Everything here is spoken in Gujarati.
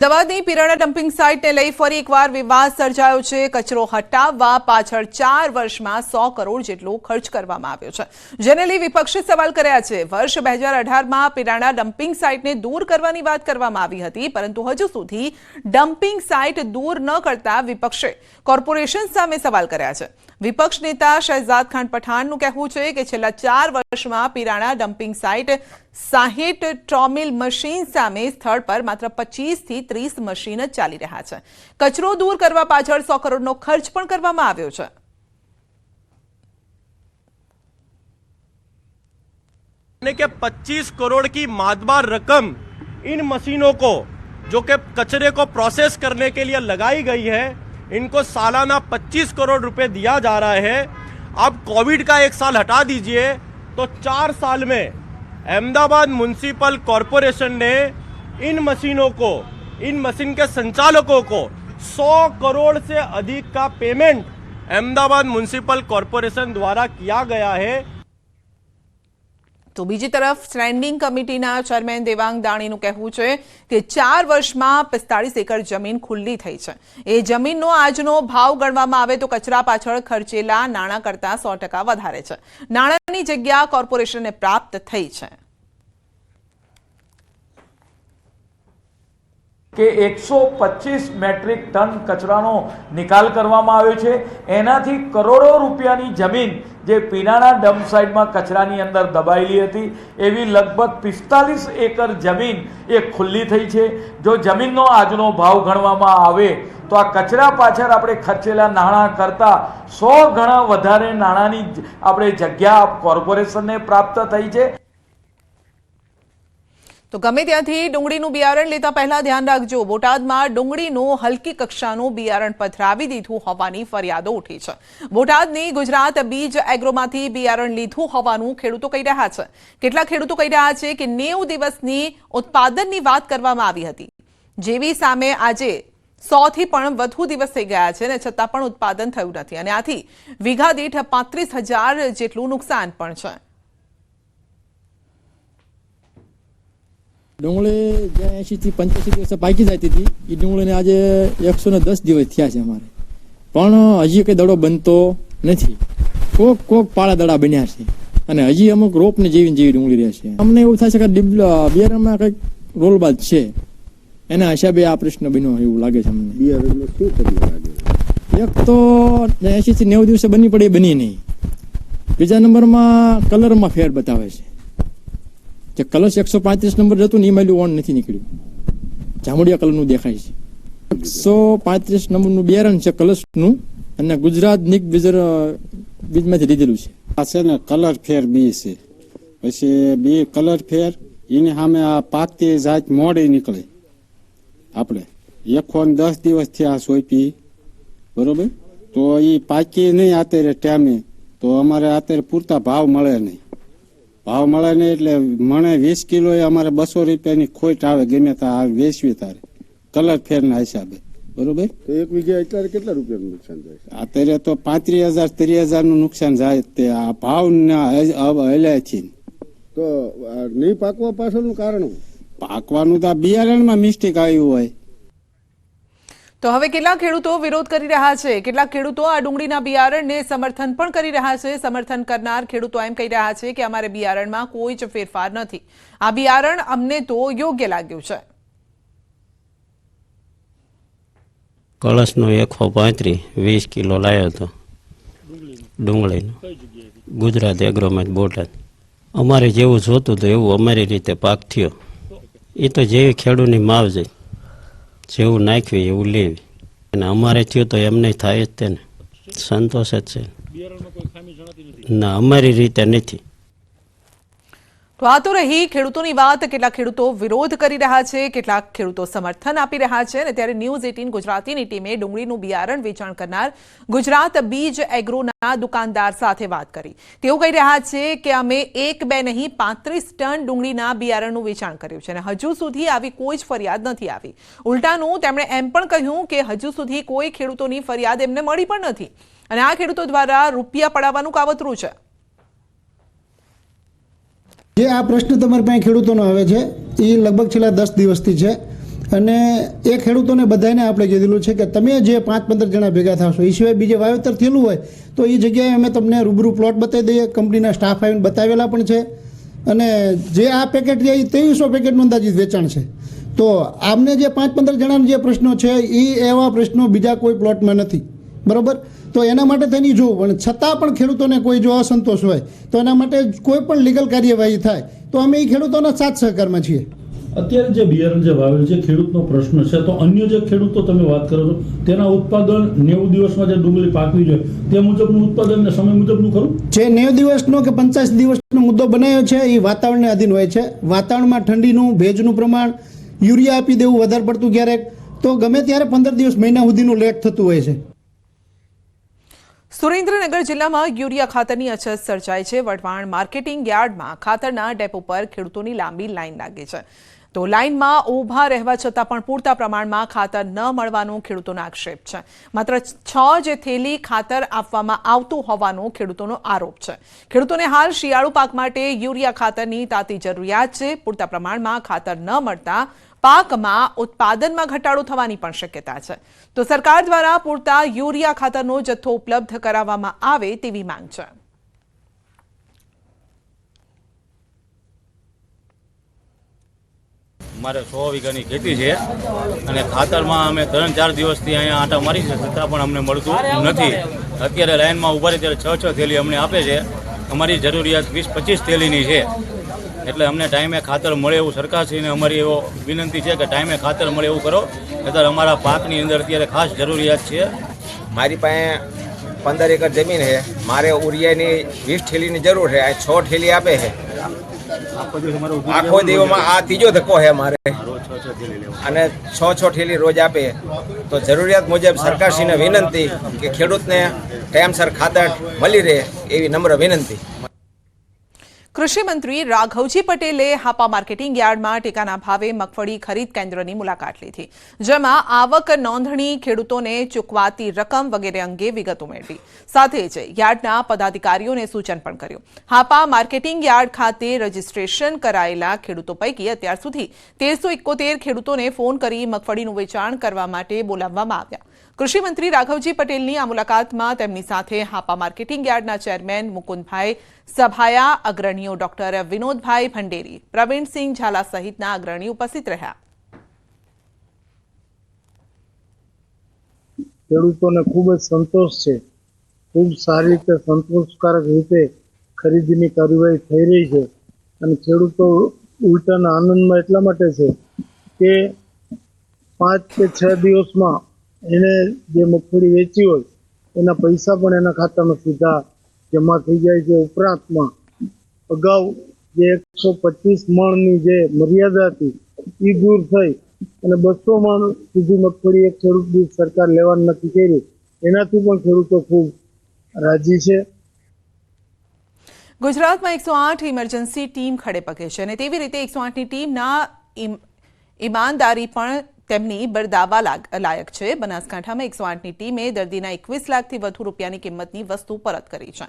અમદાવાદની પિરાણા ડમ્પિંગ સાઇટને લઈ ફરી એકવાર વિવાદ સર્જાયો છે. કચરો હટાવવા પાછળ ચાર વર્ષમાં સો કરોડ જેટલો ખર્ચ કરવામાં આવ્યો છે. જેને લઈ વિપક્ષે સવાલ કર્યા છે. વર્ષ બે હજાર અઢારમાં પિરાણા ડમ્પિંગ સાઇટને દૂર કરવાની વાત કરવામાં આવી હતી, પરંતુ હજુ સુધી ડમ્પિંગ સાઇટ દૂર ન કરતા વિપક્ષે કોર્પોરેશન સામે સવાલ કર્યા છે. વિપક્ષ નેતા શહેજાદ ખાન પઠાણનું કહેવું છે કે છેલ્લા ચાર વર્ષમાં પિરાણા ડમ્પિંગ સાઇટ સાહીઠ ટ્રોમિલ મશીન સામે સ્થળ પર માત્ર પચીસથી ત્રીસ મશીન જ ચાલી રહ્યા છે કચરો દૂર કરવા પાછળ સો કરોડનો ખર્ચ પણ કરવામાં આવ્યો છે यानी कि 25 करोड़ की मातबार रकम इन मशीनों को जो कि कचरे को प्रोसेस करने के लिए लगाई गई है इनको सालाना 25 करोड़ रुपए दिया जा रहा है अब कोविड का एक साल हटा दीजिए तो चार साल में अहमदाबाद म्यूनसिपल कॉरपोरेशन ने इन मशीनों को इन मशीन के संचालकों को 100 करोड़ से अधिक का पेमेंट अहमदाबाद म्यूनसिपल कॉरपोरेशन द्वारा किया गया है તો બીજી તરફ સ્ટેન્ડિંગ કમિટીના ચેરમેન દેવાંગ દાણીનું કહેવું છે કે ચાર વર્ષમાં પિસ્તાળીસ એકર જમીન ખુલ્લી થઈ છે એ જમીનનો આજનો ભાવ ગણવામાં આવે તો કચરા પાછળ ખર્ચેલા નાણાં કરતાં સો ટકા વધારે છે નાણાંની જગ્યા કોર્પોરેશનને પ્રાપ્ત થઈ છે કે એકસો પચીસ મેટ્રિક ટન કચરાનો નિકાલ કરવામાં આવ્યો છે. એનાથી કરોડો રૂપિયાની જમીન જે પીનાણા ડમ સાઇડમાં કચરાની અંદર દબાયેલી હતી, એવી લગભગ પિસ્તાલીસ એકર જમીન એ ખુલ્લી થઈ છે. જો જમીનનો આજનો ભાવ ગણવામાં આવે, તો આ કચરા પાછળ આપણે ખર્ચેલા નાણાં કરતાં સો ગણા વધારે નાણાંની આપણે જગ્યા કોર્પોરેશનને પ્રાપ્ત થઈ છે. તો ગમે ત્યાંથી ડુંગળીનું બિયારણ લેતા પહેલા ધ્યાન રાખજો. બોટાદમાં ડુંગળીનું હલકી કક્ષાનું બિયારણ પથરાવી દીધું હોવાની ફરિયાદો ઉઠી છે. બોટાદની ગુજરાત બીજ એગ્રોમાંથી બિયારણ લીધું હોવાનું ખેડૂતો કહી રહ્યા છે. કેટલાક ખેડૂતો કહી રહ્યા છે કે નેવું દિવસની ઉત્પાદનની વાત કરવામાં આવી હતી. જેવી સામે આજે સોથી પણ વધુ દિવસ થઈ ગયા છે અને છતાં પણ ઉત્પાદન થયું નથી. અને આથી વીઘા દીઠ પાંત્રીસ જેટલું નુકસાન પણ છે. ડુંગળી જે એંશીથી પંચ્યાસી દિવસે પાકી જતી હતી એ ડુંગળીને આજે એકસો ને દસ દિવસ થયા છે અમારે. પણ હજી કઈ દડો બનતો નથી. કોક કોક પાળા દડા બન્યા છે. અને હજી અમુક રોપને જેવી ને જેવી ડુંગળી રહે છે. અમને એવું થાય છે કે બિયારણમાં કંઈક રોલબાદ છે. એના હિસાબે આ પ્રશ્ન બન્યો એવું લાગે છે અમને. બિયારણમાં શું કરી લાગે? એક તો એંશી થી નેવું દિવસે બની પડે એ બની નહીં. બીજા નંબરમાં કલરમાં ફેર બતાવે છે. જે કલશ એકસો પાંત્રીસ નંબર હતું ને એ માલ્યું ઓન નથી નીકળ્યું. જામુડિયા કલરનું દેખાય છે. એકસો પાંત્રીસ નંબરનું બેરણ છે કલશનું અને ગુજરાત નિક બીજર બીજમાંથી લીધેલું છે. આ છે ને કલર ફેર બી છે. પછી બી કલર ફેર, એની સામે આ પાકતી જાત મોડે નીકળે. આપણે એકસો દસ દિવસથી આ સોંપી. બરોબર? તો એ પાકી નહીં અત્યારે ટાઈમે તો અમારે અત્યારે પૂરતા ભાવ મળે નહીં. ભાવ મળે નહીં એટલે મને વીસ કિલો એ અમારે બસો રૂપિયાની ખોટ આવે ગમે ત્યાં વેચવી તારે. કલર ફેરના હિસાબે. બરોબર? તો એક વીઘે અત્યારે કેટલા રૂપિયાનું નુકસાન થાય? અત્યારે તો પાંત્રીસ હજાર ત્રીસ હજારનું નુકસાન જાય. તે આ ભાવ હલ્યા છે. તો નહીં પાકવા પાછળનું કારણ પાકવાનું તો આ બિયારણમાં મિસ્ટેક આવ્યું હોય. તો હવે કેટલાક ખેડૂતો વિરોધ કરી રહ્યા છે? કેટલાક ખેડૂતો આ ડુંગળીના બિયારણને સમર્થન પણ કરી રહ્યા છે? સમર્થન કરનાર ખેડૂતો એમ કહી રહ્યા છે કે અમારે બિયારણમાં કોઈ જ ફેરફાર નથી. આ બિયારણ અમને તો યોગ્ય લાગ્યું છે. કળશનો એકસો પાંત્રીસ વીસ કિલો લાવ્યો હતો ડુંગળીનો. ગુજરાત એગ્રોમાં જ બોટાદ. અમારે જેવું જોતું હતું એવું અમારી રીતે પાક થયો. એ તો જેવી ખેડૂતની માવજત જેવું નાખ્યું એવું લેવી. અને અમારે થયું તો એમને થાય જ તેને. સંતોષ જ છે. ના અમારી રીતે નથી. તો આ તો રહી ખેડૂતોની વાત. કેટલાક ખેડૂતો વિરોધ કરી રહ્યા છે, કેટલાક ખેડૂતો સમર્થન આપી રહ્યા છે અને ત્યારે ન્યૂઝ એટીન ગુજરાતીની ટીમે ડુંગળીનું બિયારણ વેચાણ કરનાર ગુજરાત બીજ એગ્રોના દુકાનદાર સાથે વાત કરી. તેઓ કહી રહ્યા છે કે અમે એક બે નહીં, પાંત્રીસ ટન ડુંગળીના બિયારણનું વેચાણ કર્યું છે અને હજુ સુધી આવી કોઈ જ ફરિયાદ નથી આવી. ઉલટાનું તેમણે એમ પણ કહ્યું કે હજુ સુધી કોઈ ખેડૂતોની ફરિયાદ એમને મળી પણ નથી. અને આ ખેડૂતો દ્વારા રૂપિયા પડાવવાનું કાવતરું છે. જે આ પ્રશ્ન તમારી પાસે ખેડૂતોનો આવે છે. એ લગભગ છેલ્લા દસ દિવસથી છે. અને એ ખેડૂતોને બધાને આપણે કીધેલું છે કે તમે જે પાંચ પંદર જણા ભેગા થશો એ સિવાય બીજે વાવેતર થયેલું હોય, તો એ જગ્યાએ અમે તમને રૂબરૂ પ્લોટ બતાવી દઈએ. કંપનીના સ્ટાફ આવીને બતાવેલા પણ છે. અને જે આ પેકેટ છે એ ત્રેવીસો પેકેટનું અંદાજિત વેચાણ છે. તો આમને જે પાંચ પંદર જણાના જે પ્રશ્નો છે એ એવા પ્રશ્નો બીજા કોઈ પ્લોટમાં નથી. બરાબર? તો એના માટે તેની જોવું પણ છતાં પણ ખેડૂતોને કોઈ જો અસંતોષ હોય તો એના માટે કોઈ પણ લીગલ કાર્યવાહી થાય તો અમે એ ખેડૂતોના સાથ સહકારમાં છીએ. અત્યારે જે બિયારણ જે વાવેલ છે ખેડૂતનો પ્રશ્ન છે તો અન્ય જે ખેડૂતો તમે વાત કરો છો તેના ઉત્પાદન નેવું દિવસમાં જે ડુંગળી પાકવી જોઈએ તે મુજબનું ઉત્પાદન ને સમય મુજબનું ખરું? જે નેવ દિવસનો કે પંચાસ દિવસનો મુદ્દો બનાવ્યો છે એ વાતાવરણને આધીન હોય છે. વાતાવરણમાં ઠંડીનું ભેજનું પ્રમાણ યુરિયા આપી દેવું વધારે પડતું ક્યારેક તો ગમે ત્યારે પંદર દિવસ મહિના સુધીનું લેટ થતું હોય છે. સુરેન્દ્રનગર જિલ્લામાં યુરિયા ખાતરની અછત સર્જાઈ છે. વઢવાણ માર્કેટિંગ યાર્ડમાં ખાતરના ડેપો પર ખેડૂતોની લાંબી લાઇન લાગી છે. તો લાઇનમાં ઊભા રહેવા છતાં પણ પૂરતા પ્રમાણમાં ખાતર ન મળવાનો ખેડૂતોનો આક્ષેપ છે. માત્ર છ જે થેલી ખાતર આપવામાં આવતું હોવાનો ખેડૂતોનો આરોપ છે. ખેડૂતોને હાલ શિયાળુ પાક માટે યુરિયા ખાતરની તાતી જરૂરિયાત છે. પૂરતા પ્રમાણમાં ખાતર ન મળતા પાકમાં ઉત્પાદનમાં ઘટાડો થવાની પણ શક્યતા છે. તો સરકાર દ્વારા પૂરતા યુરિયા ખાતરનો જથ્થો ઉપલબ્ધ કરાવવામાં આવે તેવી માંગ છે. મારે સો વીઘાની ખેતી છે અને ખાતરમાં અમે ત્રણ ચાર દિવસથી અહીંયા આંટા મારી છે, છતાં પણ અમને મળતું નથી. અત્યારે લાઇનમાં ઊભા રહી ત્યારે છ છ થેલી અમને આપે છે. અમારી જરૂરિયાત વીસ પચીસ થેલીની છે. એટલે અમને ટાઈમે ખાતર મળે એવું સરકારશ્રીને અમારી એવો વિનંતી છે કે ટાઈમે ખાતર મળે એવું કરો. અત્યારે અમારા પાકની અંદર અત્યારે ખાસ જરૂરિયાત છે. મારી પાસે પંદર એકર જમીન છે. મારે ઉરિયાની વીસ ઠેલીની જરૂર છે. આ છ ઠેલી આપે છે. આખો દિવસમાં આ ત્રીજો ધક્કો છે મારે. અને છ છ ઠેલી રોજ આપે. તો જરૂરિયાત મુજબ સરકારશ્રીને વિનંતી કે ખેડૂતને ટાઈમસર ખાતર મળી રહે એવી નમ્ર વિનંતી. કૃષિ મંત્રી રાઘવજી પટેલે હાપા માર્કેટિંગ યાર્ડમાં ટેકાના ભાવે મગફળી ખરીદ કેન્દ્રની મુલાકાત લીધી. જેમાં આવક નોંધણી ખેડૂતોને ચૂકવાતી રકમ વગેરે અંગે વિગતો મેળવી. સાથે જ યાર્ડના પદાધિકારીઓને સૂચન પણ કર્યું. હાપા માર્કેટિંગ યાર્ડ ખાતે રજીસ્ટ્રેશન કરાયેલા ખેડૂતો પૈકી અત્યાર સુધી તેરસો ખેડૂતોને ફોન કરી મગફળીનું વેચાણ કરવા માટે બોલાવવામાં આવ્યા. કૃષિ મંત્રી રાઘવજી પટેલની આ મુલાકાતમાં તેમની સાથે હાપા માર્કેટિંગ યાર્ડના ચેરમેન મુકુંદભાઈ સભાયા, અગ્રણીઓ ડોક્ટર વિનોદભાઈ ભંડેરી, પ્રવીણસિંહ ઝાલા સહિતના અગ્રણી ઉપસ્થિત રહ્યા. ખેડૂતોને ખૂબ જ સંતોષ છે. ખૂબ સારી રીતે સંતોષકારક રીતે ખરીદીની કાર્યવાહી થઈ રહી છે અને ખેડૂતો ઉલટાના આનંદમાં એટલા માટે છે કે પાંચ કે છ દિવસમાં એને જે મગફળી વેચી હોય, એના પૈસા પણ એના ખાતામાં સીધા જમા થઈ જાય છે. ઉપરાંતમાં અગાઉ જે એકસો પચીસ મણની જે મર્યાદા હતી એ દૂર થઈ અને બસો મણ સુધી મગફળી એક ખેડૂત દીઠ સરકાર લેવાનું નક્કી કર્યું. એનાથી પણ ખેડૂતો ખૂબ રાજી છે. ગુજરાતમાં એકસો આઠ ઇમરજન્સી ટીમ ખડે પગે છે અને તેવી રીતે એકસો આઠની ટીમના ઈમ- ઈમાનદારી પણ તેમની બરદાવા લાયક છે. બનાસકાંઠામાં એકસો આઠની ટીમે દર્દીના એકવીસ લાખથી વધુ રૂપિયાની કિંમતની વસ્તુ પરત કરી છે.